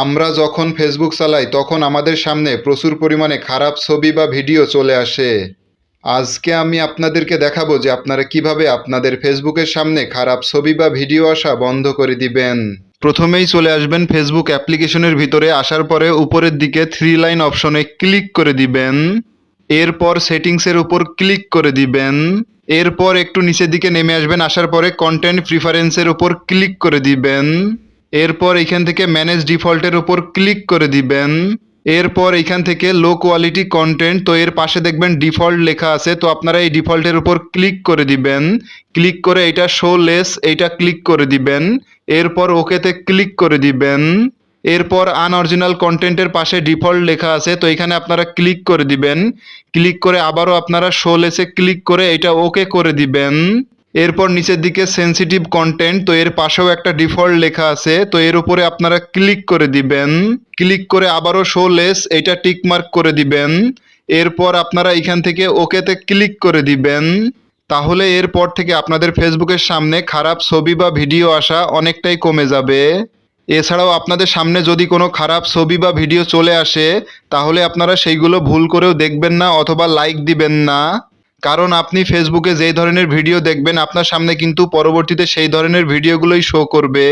আমরা যখন ফেসবুক চালাই, তখন আমাদের সামনে প্রচুর পরিমাণে খারাপ ছবি বা ভিডিও চলে আসে। আজকে আমি আপনাদেরকে দেখাবো যে আপনারা কীভাবে আপনাদের ফেসবুকের সামনে খারাপ ছবি বা ভিডিও আসা বন্ধ করে দিবেন। প্রথমেই চলে আসবেন ফেসবুক অ্যাপ্লিকেশনের ভিতরে, আসার পরে উপরের দিকে থ্রি লাইন অপশনে ক্লিক করে দিবেন। এরপর সেটিংসের উপর ক্লিক করে দিবেন। এরপর একটু নিচের দিকে নেমে আসবেন, আসার পরে কন্টেন্ট প্রিফারেন্সের উপর ক্লিক করে দিবেন। এরপর এখান থেকে ম্যানেজ ডিফল্টের উপর ক্লিক করে দিবেন। এরপর এখান থেকে লো কোয়ালিটি কন্টেন্ট তো এর পাশে দেখবেন ডিফল্ট লেখা আছে, তো আপনারা এই ডিফল্টের উপর ক্লিক করে দিবেন। ক্লিক করে এটা শো লেস এইটা ক্লিক করে দিবেন। এরপর ওকেতে ক্লিক করে দিবেন। এরপর আনঅরিজিনাল কন্টেন্টের পাশে ডিফল্ট লেখা আছে, তো এখানে আপনারা ক্লিক করে দিবেন। ক্লিক করে আবারও আপনারা শো লেসে ক্লিক করে এটা ওকে করে দিবেন। এরপর নিচের দিকে সেনসিটিভ কন্টেন্ট তো এর পাশেও একটা ডিফল্ট লেখা আছে, তো এর উপরে আপনারা ক্লিক করে দিবেন। ক্লিক করে আবারও শো লেস এটা টিক মার্ক করে দিবেন। এরপর আপনারা এখান থেকে ওকেতে ক্লিক করে দিবেন। তাহলে এরপর থেকে আপনাদের ফেসবুকের সামনে খারাপ ছবি বা ভিডিও আসা অনেকটাই কমে যাবে। এছাড়াও আপনাদের সামনে যদি কোনো খারাপ ছবি বা ভিডিও চলে আসে, তাহলে আপনারা সেইগুলো ভুল করেও দেখবেন না অথবা লাইক দিবেন না। কারণ আপনি ফেসবুকে যেই ধরনের ভিডিও দেখবেন, আপনার সামনে কিন্তু পরবর্তীতে সেই ধরনের ভিডিওগুলোই শো করবে।